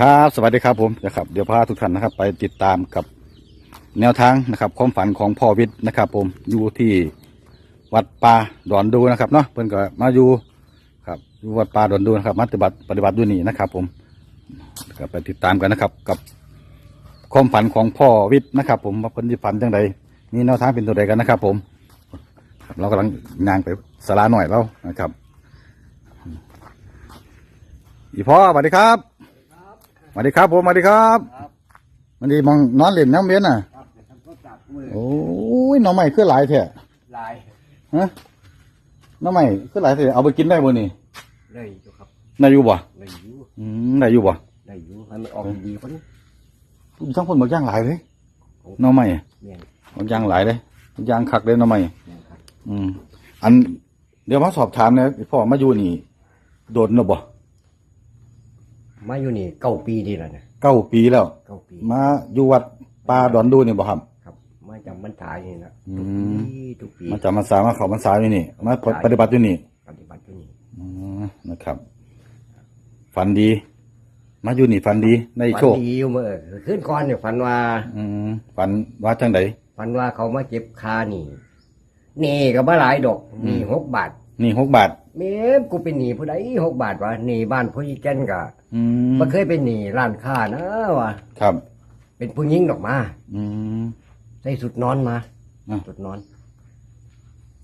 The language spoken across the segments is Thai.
ครับสวัสดีครับผมนะครับเดี๋ยวพาทุกท่านนะครับ ไปติดตามกับแนวทางนะครับ ความฝันของพ่อวิทย์นะครับ ผมอยู่ที่วัดป่าดอนดูนะครับเนาะเพิ่นก็มาอยู่ครับอยู่วัดป่าดอนดูนะครับมาปฏิบัติปฏิบัติอยู่นี่นะครับ ผมก็ไปติดตามกันนะครับ กับความฝันของพ่อวิทย์นะครับ ผมว่าเพิ่นสิฝันจังใดมีแนวทางเป็นตัวใดกันนะครับ ผมเรากำลังงานไปสาราหน่อยแล้วนะครับ อีพ่อสวัสดีครับ สวัสดีครับผมสวัสดีครับครับวันนี้มองนอนเล่นน้ำเบี้ยน่ะครับเดี๋ยวทำก็จับมือโอ้ยหน้องใหม่คือหลายแท้ลายฮะหน้องใหม่คือหลายแท้เอาไปกินได้บ่นี่ได้อยู่ครับได้อยู่บ่ได้อยู่อืมได้อยู่บ่ได้อยู่ให้มันออกดีกว่านี้ผู้ช่างคนบักย่างหลายเลยหน้องใหม่เนี่ยบักย่างหลายเลยบักย่างคักเลยหน้องใหม่เนี่ยครับอืมอันเดี๋ยวมาสอบถามนะพ่อมาอยู่นี่ โดนแล้วบ่ มาอยู่นี่เก้าปีดีแล้วนะเก้าปีแล้ว เก้าปี มาอยู่วัดป่าดอนดูนี่บ่ครับ ครับ มาจำบรรทายนี่นะอืทุกม ปีทุกปีมาจำมาสามาเขามาสาอยู่นี่ มาปฏิบัติอยู่นี่ปฏิบัติอยู่นี่อืมนะครับ ฝันดี มาอยู่นี่ฝันดีในโชคฝันดีอยู่เมื่อขึ้นก่อนเนี่ยฝันว่า อืมฝันว่าจังไดฝันว่าเขามาเก็บคานี่ นี่ก็บ่หลายดอกนี่หกบาท นี่หกบาท เมมกูเป็นหนี้ผู้ใดหกบาทวะหนี้บ้านผู้ยิ่งแก่นกะอืมมันเคยเป็นหนี้ร้านค้านะวะครับ เป็นผู้หญิงดอกมาอืม ใส่สุดนอนมาอะสุดนอน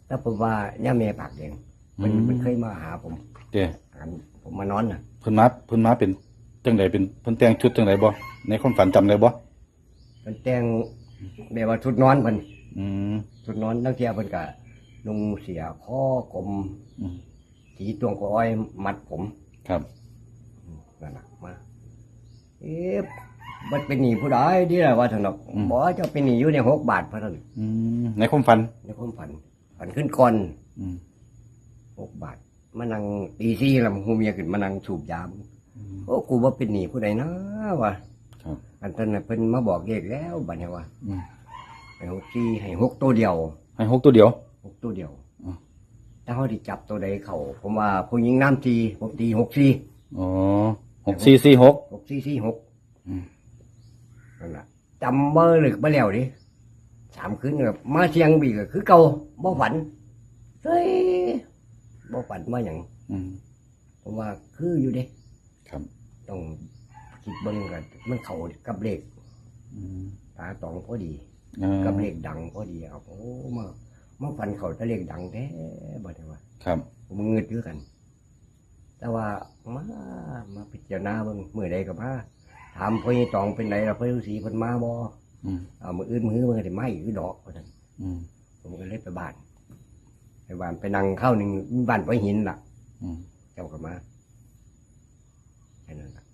แล้วผมว่าย่าเมย์ปากแดงมันอืม มันเคยมาหาผมเด้อันผมมานอนน่ะ เพิ่นมาเพิ่นมาเป็นจังไดเป็นเพิ่นแต่งชุดจังไดบ่ในความฝันจำได้บ่มันแต่งแบบว่าชุดนอนเพิ่นอืมชุดนอนตั้งเทียเพิ่นก็นุ่งเสียข้อกลมอืม สีตวงกอ้อยมัดผมครับนั่นน่ะมา เอ๊ะมันเป็นหนี้ผู้ใดดีแหละว่าถนอกบอกว่าเจะเป็นหนี้อยู่ในหกบาทเพราะนั้นอืมในความฝันในความฝันฝันขึ้นก่อนอืมหกบาทมานั่งตีซี่แล้วหูเมียขึ้นมานั่งสูบยามโอ้กูว่าเป็นหนี้ผู้ใดนะวะครับอันนั้นน่ะเพิ่นมาบอกเลขแล้วบัดนี้ว่าอืมให้หกซี่ให้หกตัวเดียว ให้หกตัวเดียวหกตัวเดียวอืม ถ้าเขาที่จับตัวใดเขาผมว่าผู้หญิงน้ำตีผมตีหกซี่อ๋อหกสี่สี่หกหกซี่ซี่หกอืมนั่นแหละจำเบอร์หลึกมาแล้วดิสามคืนแบบมาเชียงบีก็คือเก่าบ่ฝันเฮ้ยบ่ฝันว่าอย่างอืมผมว่าคืออยู่เด้ครับต้องคิดเบิ่งกันมันเข้ากับเลขอืมตาตองพอดีอ่ากับเลขดังพอดีเอาโอ้มา มาฟันเขาแต่เลขดังแท้บ่ได้ว่าครับผมเงืดอยู่กัน แต่ว่ามามาพิจารณาเบิ่งมื้อใดก็มาถามพ่อใหญ่ตองเป็นไดล่ะพ่อฤาษีเพิ่นมาบ่อืมเอามื้ออื่นมื้อมันก็ได้มาอีกคือดอกว่าซั่นอืมผมก็เลยไปบ้านไปบ้านไปนั่งเข้าหนึงมีบ้านไว้หินล่ะ อืมเจ้าก็มาแค่นั้นล่ะ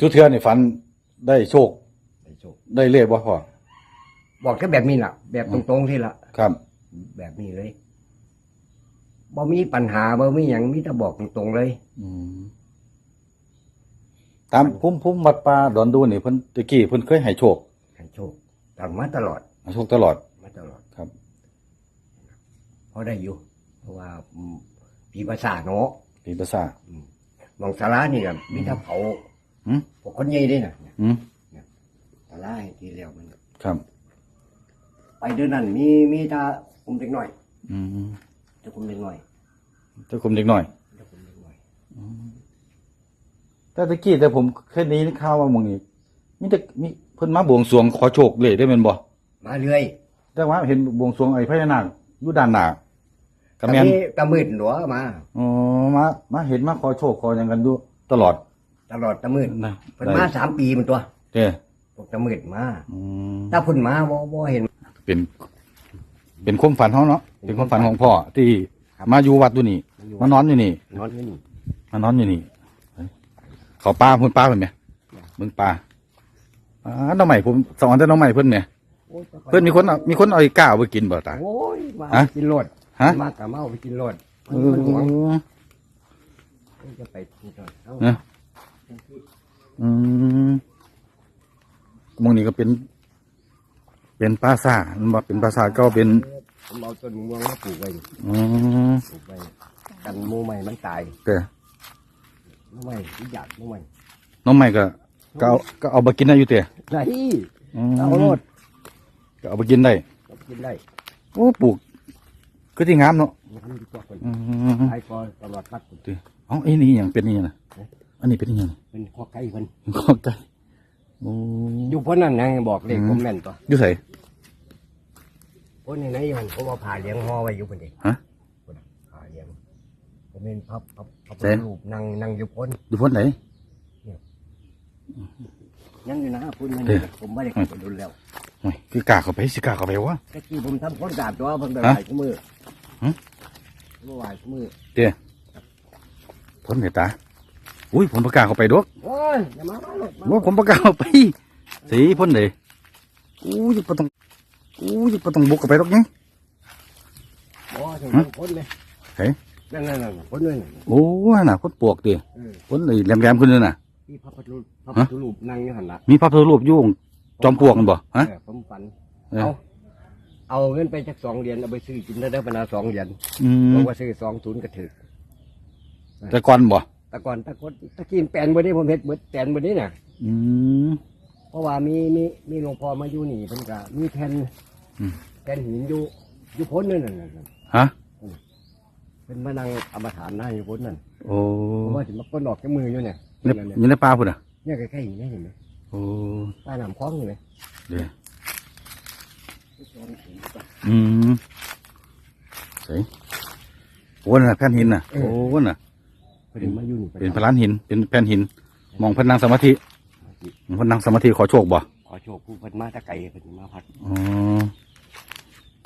ทุกเทื่อนี่ฝันได้โชคได้โชคได้เลขบ่พ่อบอกแค่แบบนี้ล่ะ แบบตรงๆที่ล่ะ ครับ แบบนี้เลยบ่มีปัญหาบ่มีหยังมีแต่บอกตรงๆเลย อืมตามพุ่มพุ่มวัดป่าดอนดูนี่เพิ่นตะกี้เพิ่นเคยให้โชคให้โชคตามมาตลอดให้โชคตลอดมาตลอดครับเพราะได้อยู่ เพราะว่าอืมผีภาษาทเนาะปีภาษามองสารานี่ก็มีแต่เผาหืมพวกคนใหญ่ด้วยนะอืมสาราให้ทีแล้วมันครับ ไปเดือนนั้นมีมีแตา คุมเด็กหน่อยอืมจะคุมเด็กหน่อยเจ้าคุมเด็กหน่อยจะคุมเด็กหน่อยแต่ตะกี้แต่ผมเคยได้ยินข่าวว่าหมึงนี่มีแต่มีเพิ่นมาบวงสรวงขอโชคเลยได้แม่นบ่มาเรื่อยแต่ว่าเห็นบวงสรวงไอ้พญานาคอยู่ด้านหน้าก็แม่นตะตะมืดหลัวมา อ๋อมามาเห็นมาขอโชคขอหยังกันอยู่ตลอดตลอดตะมืดนะเพิ่นมาสามปีมันตัวเด้อพวกตะมืดมาอืมถ้าเพุ่นมาบ่บ่เห็น เป็น เป็นความฝันเขาเนาะเป็นความฝันของพ่อที่ครับมาอยู่วัดอยู่นี่มาอยู่วัดมานอนอยู่นี่นอนอยู่นี่มานอนอยู่นี่เฮ้ยเขาป้าเพิ่นป้าเพิ่นไหมมึงป้าอ่าน้องใหม่ผมสอนแต่น้องใหม่เพิ่นเนี่ยโอ้ยเพิ่นมีคนเอามีคนเอาไอ้ก้าวไปกินบ่ตาโอ้ยมาฮะกินโลดฮะมากะเมาไปกินโลดเอมันหวงอจะไปกินโลดเอาเนอะอืมหมองนี้ก็เป็น เป็นปราสาทมันบ่เป็นปราสาทก็เป็น ผมเอาต้นม่วงมาปลูกไว้อืมปลูกไว้กันหมูใหม่มันตายแต่หมูใหม่ที่อยากหมูใหม่น้องใหม่ก็ก็เอาก็เอาไปกินได้อยู่เตะได้อืมเอาโลดก็เอาไปกินได้กินได้โอ้ปลูกก็ที่งามเนาะมันดีกว่าคนอืมไอ้ก็ตลอดปัดเอ๋อไอ้นี่อย่างเป็นนี่นะอันนี้เป็นนี่ยังเป็นข้อไก่คนข้อไก่โอ้อยู่พ้นนั่นยังบอกเลขผมแม่นตัวอยู่ใส่ พ้นในไหนมันผมเอาผ่าเลี้ยงห่อไว้อยู่คนเดียวฮะ ผ่าเลี้ยงผมเป็นพับพับพับเสร็จ รูปนั่งนั่งอยู่พ้นอยู่พ้นไหน ยังอยู่นะพ้นมันเออผมไม่ได้เข้าไปดูแล้วโอ้ยคือกล้าเข้าไปสิกล้าเข้าไปวะ ตะกี้ผมทำพ้นกาบตัวเพิ่งไปฮะไหว้ทุกมือหึ เมื่อไหว้ทุกมือพ้นเหรอตาอุ้ยผมประกล้าเข้าไปดอกโอ้ยอย่ามาหรอกมา ว่าผมประกล้าเข้าไปสีพ้นเลยอู้ยปะต้อง อู้ยปะต้องบุกเข้าไปดอกยังโอ้ยถึงหึพ้นเลยเฮ้ยนั่นนั่นนั่นพ้นเลยน่ะโอ้ยน่ะพ้นปวกดิเออพ้นเลยแหลมๆขึ้นเลยน่ะที่พระพุทธรูปพระฮะพุทธรูปนั่งอยู่หันละมีพระพุทธรูปอยุ่งจอมปลวกกันบ่ฮะเออผมฝันเออเอาเอาเงินไปจากสองเหรียญเอาไปซื้อกินได้ได้บรรดาสองเหรียญอืมบอกว่าซื้อสองศูนย์ก็ถือแต่ก่อนบ่แต่ก่อนตะกดตะกี้แปลนบนนี้ผมเห็ดเบิดแปลนบนนี้น่ะ อืมเพ ราะว่ามีมีมีหลวงพ่อมาอยู่นี่เพิ่นก็มีแผ่นอืม แผ่นหินอยู่อยู่พ้นนั่นน่ะน่ะฮะ เป็นมานั่งอมฐานหน้าอยู่พ้นนั่นโอ้ผมว่าถึงมาก้นออกจากมืออยู่เนี่ยในเนี่ยอยู่ในป่าพุ่นอะ เนี่ยใกล้ๆอย่างนี้เห็นไหมโอ้ใต้น้ำคลองอยู่ไหมเดี๋ยวอืมใส่โอ้น่ะแผ่นหินน่ะ โอ้น่ะ เพิ่นมาอยู่นี่เป็นพลานหิน เป็นแผ่นหิน มองเพิ่นนั่งสมาธิ เพิ่นนั่งสมาธิขอโชคบ่ขอโชคผู้เพิ่นมาตะไกลเพิ่นมาพัดอ๋อ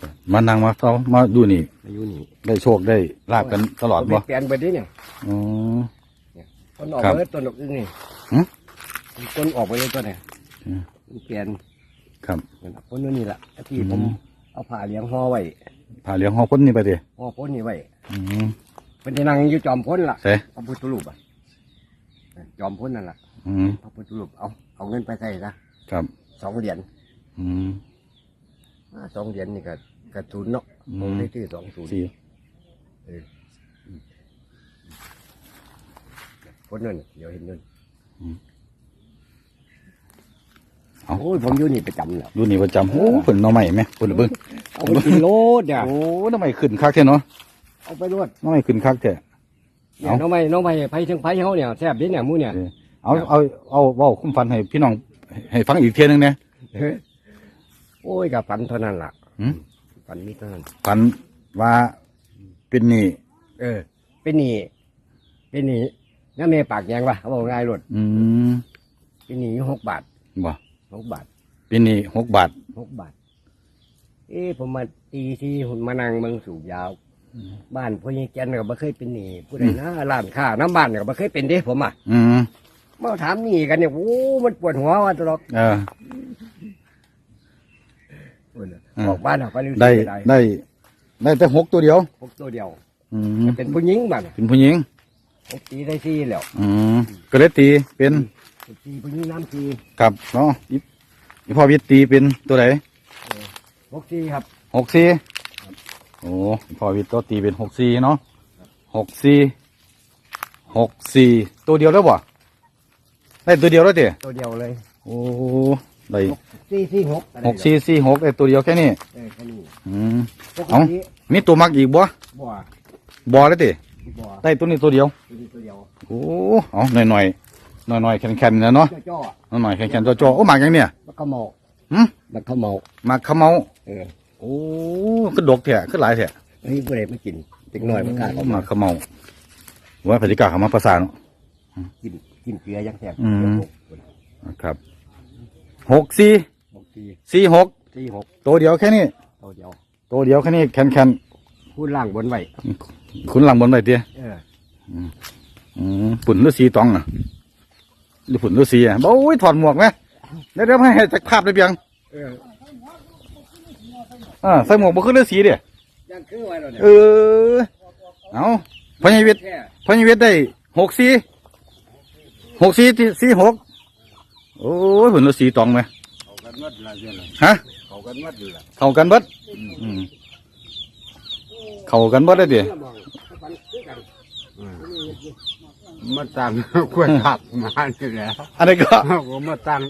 ก็มานั่งมาเฝ้ามาอยู่นี่มาอยู่นี่ได้โชคได้ลาบกันตลอดบ่ผมเปลี่ยนไปดิเนี่ยอ๋อต้นออกครับเลยต้นดอกอึ้งนี่หึต้นออกไปเลยต้นเนี่ยอืมมันเปลี่ยนครับ นั่นน่ะต้นนู้นนี่แหละที่ผมอืมเอาผ้าเลี้ยงห่อไว้พาเลี้ยงห้องพ้นนี่ไปดิห่อพ้นนี่ไว้อืมเป็นที่นั่งอยู่จอมพ้นล่ะใส่พระพุทธรูปอะ จอมพ้นนั่นแหละอืมพระพุทธรูปเอาเอาเงินไปใส่นะครับสองเหรียญอืม อ่าสองเหรียญนี่ก็กระทุนย์เนาะอืม ผมได้ซื้อสองศูนย์สี่พ้นนั่นน่ะเดี๋ยวเห็นเงินเอาโอ้ยผมอยู่นี่ประจำเนาะอยู่นี่ประจำโอ้เพิ่นหน่อใหม่ไหมเพิ่นเบิ่งเอาไปกินโลดเนี่ยโอ้หน่อใหม่ขึ้นคักแท้เนาะเอาไปรวดหน่อใหม่ขึ้นคักแท้ เนี่ยเอาน้องไม่น้องไม่ไผถึงไผเขาเนี่ยแซ่บดิเนี่ยหมูเนี่ยเออเอาเอาเอาเว้าคุ้มฟันให้พี่น้องให้ฟังอีกเทียหนึงเนี่ยโอ้ยกับฝันเท่านั้นล่ะหืมฝันมีเท่านั้นฟันว่าเป็นหนี่ เออ เป็นหนี้เป็นหนี้น้าเมปากแยงวะเขาบอกง่ายรถอืมเป็นหนี้อยู่หกบาทบ่หกบาทเป็นหนี่หกบาทหกบาท เอ้ผมมาตีที่หุ่นมานั่งเมืองสูบยาว บ้านพ่อยังแกนก็บ่เคยเป็นหนี้ผู้ใดนะร้านค้าน้ำบ้านก็บ่เคยเป็นเด้ผมอะอืมมาถามหนี้กันเนี่ยโอ้มันปวดหัวว่าตลอดเอออืมบอกบ้านเขาไปรู้สึกได้ได้ได้ ได้แต่หกตัวเดียวพกตัวเดียว อืมเป็นผู้หญิงบ้านเป็นผู้หญิงพกตีได้ซี่แล้วอืมก็เลยตีเป็นตีผู้หญิงน้ำตีกับเนาะอีอีพ่อวิทย์ตีเป็นตัวไหนพกตีครับหกสี่ โอ้อีพ่อวิทย์ก็ตีเป็นหกสี่เนาะหกสี่หกสี่ตัวเดียวแล้วบ่ได้ตัวเดียวแล้วเจ้ตัวเดียวเลย โอ้ได้สี่สี่หกหกสี่สี่หกได้ตัวเดียวแค่นี้เออแค่นี้อืมปกเอ้าติมีตัวมักอีกบ่บ่บ่แล้วเจ้บ่ได้ตัวนี้ตัวเดียวตัวนี้ตัวเดียวโอ้เอาหน่อยหน่อยหน่อยหน่อยๆแข็งๆนะเนาะจ่อหน่อยๆแข็งๆจ่อๆโอ้หมากยังเนี่ยๆมันขโมกหึมันขโมกหมากขะเมาเออ โอ้ขึ้นดกแท้ขึ้นหลายแท้เฮ้ยผู้ใดมากินเด็กน้อยมันกล้าเข้าหมามากขะเมาว่าพฤติกรรมเขามาประสานเนาะกินกินเกลือยังแซ่บอืมเดี๋ยวหกนะครับหกสี่หกสี่สี่หกสี่หกตัวเดียวแค่นี้ตัวเดียวตัวเดียวแค่นี้แข็งแข็งพูดล่างบนไว้ๆขุนหลังบนไปเตี้ยเอออืมปุ่นฤาษีตองอะหรือปุ่นฤาษีอะโอ้ยถอดหมวกไหมเดี๋ยวเดี๋ยวให้ให้จากภาพได้เพียง เออ อ่าใส่หมวกบ่ขึ้นฤาษีเด้ยังคือไว้แล้วเนี่ยเออเอาพญาวิทย์แค่พญาวิทย์ได้หกสี่หกสี่ที่สี่หกโอ้ยหุ่นฤาษีตองไหมเขากันมัดละเจ้าน่ะฮะเขากันมัดละเข้ากันเบิดอืมเข้ากันเบิดได้ดิมองมันคือกันอืมมาตั้งกล้วยผักมานี่แหละอันนี้ก็ผมมาตั้ง